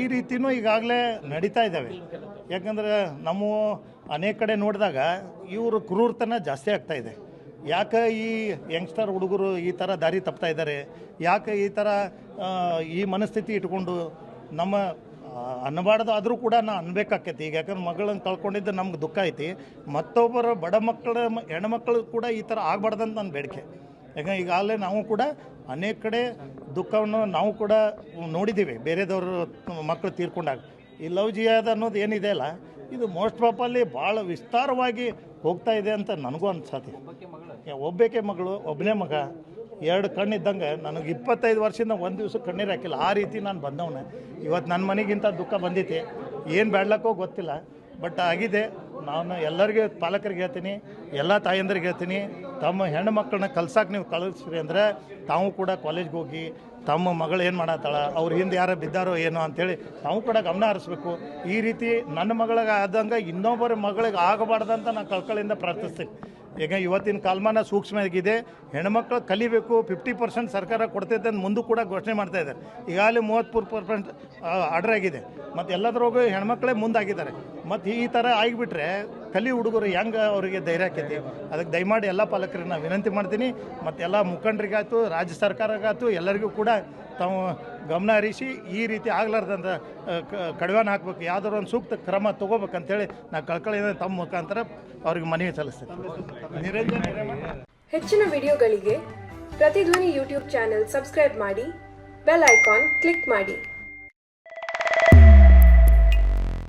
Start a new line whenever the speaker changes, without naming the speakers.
ಈ ರೀತಿನೂ ಈಗಾಗಲೇ ನಡೀತಾ ಇದ್ದಾವೆ. ಯಾಕಂದ್ರೆ ನಮ್ಮ ಅನೇಕ ಕಡೆ ನೋಡಿದಾಗ ಇವರು ಕ್ರೂರತನ ಜಾಸ್ತಿ ಆಗ್ತಾ ಇದೆ. ಯಾಕೆ ಈ ಯಂಗ್ಸ್ಟರ್ ಹುಡುಗರು ಈ ಥರ ದಾರಿ ತಪ್ತಾ ಇದ್ದಾರೆ? ಯಾಕೆ ಈ ಥರ ಈ ಮನಸ್ಥಿತಿ ಇಟ್ಕೊಂಡು ನಮ್ಮ ಅನ್ನಬಾರ್ದು ಆದರೂ ಕೂಡ ನಾ ಅನ್ಬೇಕಾಕೈತಿ. ಈಗ ಯಾಕಂದ್ರೆ ಮಗಳನ್ನ ಕಳ್ಕೊಂಡಿದ್ದು ನಮ್ಗೆ ದುಃಖ ಐತಿ. ಮತ್ತೊಬ್ಬರು ಬಡ ಮಕ್ಕಳ ಹೆಣ್ಮಕ್ಳು ಕೂಡ ಈ ಥರ ಆಗಬಾರ್ದಂತ ನನ್ನ ಬೇಡಿಕೆ. ಯಾಕಂದ್ರೆ ಈಗಾಗಲೇ ನಾವು ಕೂಡ ಅನೇಕ ಕಡೆ ದುಃಖವನ್ನು ನಾವು ಕೂಡ ನೋಡಿದ್ದೀವಿ. ಬೇರೆದವರು ಮಕ್ಕಳು ತೀರ್ಕೊಂಡಾಗ. ಈ ಲವ್ ಜಿಯಾದ ಅನ್ನೋದು ಏನಿದೆ ಅಲ್ಲ, ಇದು ಮೋಸ್ಟ್ ಪಾಪಲ್ಲಿ ಭಾಳ ವಿಸ್ತಾರವಾಗಿ ಹೋಗ್ತಾ ಇದೆ ಅಂತ ನನಗೂ ಅನ್ಸತ್ತೆ. ಒಬ್ಬಕ್ಕೆ ಮಗಳು, ಒಬ್ಬನೇ ಮಗ, ಎರಡು ಕಣ್ಣಿದ್ದಂಗೆ ನನಗೆ ಇಪ್ಪತ್ತೈದು ವರ್ಷದಿಂದ ಒಂದು ದಿವಸ ಕಣ್ಣೀರು ಹಾಕಿಲ್ಲ. ಆ ರೀತಿ ನಾನು ಬಂದವನೇ. ಇವತ್ತು ನನ್ನ ಮನೆಗಿಂತ ದುಃಖ ಬಂದಿದೆ ಏನು ಬೇಡ್ಲಕ್ಕೋ ಗೊತ್ತಿಲ್ಲ. ಬಟ್ ಆಗಿದೆ. ನಾನು ಎಲ್ಲರಿಗೆ ಪಾಲಕರಿಗೆ ಹೇಳ್ತೀನಿ, ಎಲ್ಲ ತಾಯಂದ್ರಿಗೆ ಹೇಳ್ತೀನಿ, ತಮ್ಮ ಹೆಣ್ಣು ಮಕ್ಕಳನ್ನ ಕಲ್ಸಕ್ಕೆ ನೀವು ಕಳಿಸ್ರಿ ಅಂದರೆ ತಾವು ಕೂಡ ಕಾಲೇಜ್ಗೆ ಹೋಗಿ ತಮ್ಮ ಮಗಳು ಏನು ಮಾಡತ್ತಾಳ, ಅವ್ರ ಹಿಂದೆ ಯಾರು ಬಿದ್ದಾರೋ ಏನೋ ಅಂತೇಳಿ ತಾವು ಕೂಡ ಗಮನ ಹರಿಸ್ಬೇಕು. ಈ ರೀತಿ ನನ್ನ ಮಗಳಿಗೆ ಆದಂಗೆ ಇನ್ನೊಬ್ಬರ ಮಗಳಿಗೆ ಆಗಬಾರ್ದಂತ ನಾನು ಕಳ್ಕಳಿಂದ ಪ್ರಾರ್ಥಿಸ್ತೀನಿ. ಈಗ ಇವತ್ತಿನ ಕಾಲಮಾನ ಸೂಕ್ಷ್ಮ ಆಗಿದೆ ಹೆಣ್ಮಕ್ಳು ಕಲಿಬೇಕು ಫಿಫ್ಟಿ ಪರ್ಸೆಂಟ್ ಸರ್ಕಾರ ಕೊಡ್ತೈತೆ ಅಂತ ಮುಂದೆ ಕೂಡ ಘೋಷಣೆ ಮಾಡ್ತಾ ಇದ್ದಾರೆ. ಈಗಾಗಲೇ ಮೂವತ್ತ್ಮೂರು ಪರ್ಸೆಂಟ್ ಆರ್ಡರ್ ಆಗಿದೆ. ಮತ್ತು ಎಲ್ಲದರೊಳಗೂ ಹೆಣ್ಮಕ್ಳೇ ಮುಂದಾಗಿದ್ದಾರೆ. ಮತ್ತು ಈ ಥರ ಆಗಿಬಿಟ್ರೆ ಕಲಿ ಹುಡುಗರು ಹೆಂಗೆ ಅವರಿಗೆ ಧೈರ್ಯ ಆಕೈತಿ? ಅದಕ್ಕೆ ದಯಮಾಡಿ ಎಲ್ಲ ಪಾಲಕರಿಗೆ ನಾನು ವಿನಂತಿ ಮಾಡ್ತೀನಿ. ಮತ್ತು ಎಲ್ಲ ಮುಖಂಡರಿಗಾಯ್ತು ರಾಜ್ಯ ಸರ್ಕಾರಗಾಯ್ತು ಎಲ್ಲರಿಗೂ ಕೂಡ ತಾವು ಗಮನ ಹರಿಸಿ ಈ ರೀತಿ ಆಗ್ಲಾರ್ದಂತ ಆ, ಕ- ಕಡಿವಾಣ ಹಾಕ್ಬೇಕು. ಯಾವ್ದಾದ್ರು ಒಂದು ಸೂಕ್ತ ಕ್ರಮ ತಗೋಬೇಕಂತೇಳಿ ನಾನು ಕಳ್ಕಳಿಯಿಂದ ತಮ್ಮ ಮುಖಾಂತರ ಅವ್ರಿಗೆ ಮನವಿ ಸಲ್ಲಿಸ್ತೇನೆ.
ಹೆಚ್ಚಿನ ವಿಡಿಯೋಗಳಿಗೆ ಪ್ರತಿಧ್ವನಿ ಯೂಟ್ಯೂಬ್ ಚಾನೆಲ್ ಸಬ್ಸ್ಕ್ರೈಬ್ ಮಾಡಿ ಬೆಲ್ ಐಕಾನ್ ಕ್ಲಿಕ್ ಮಾಡಿ.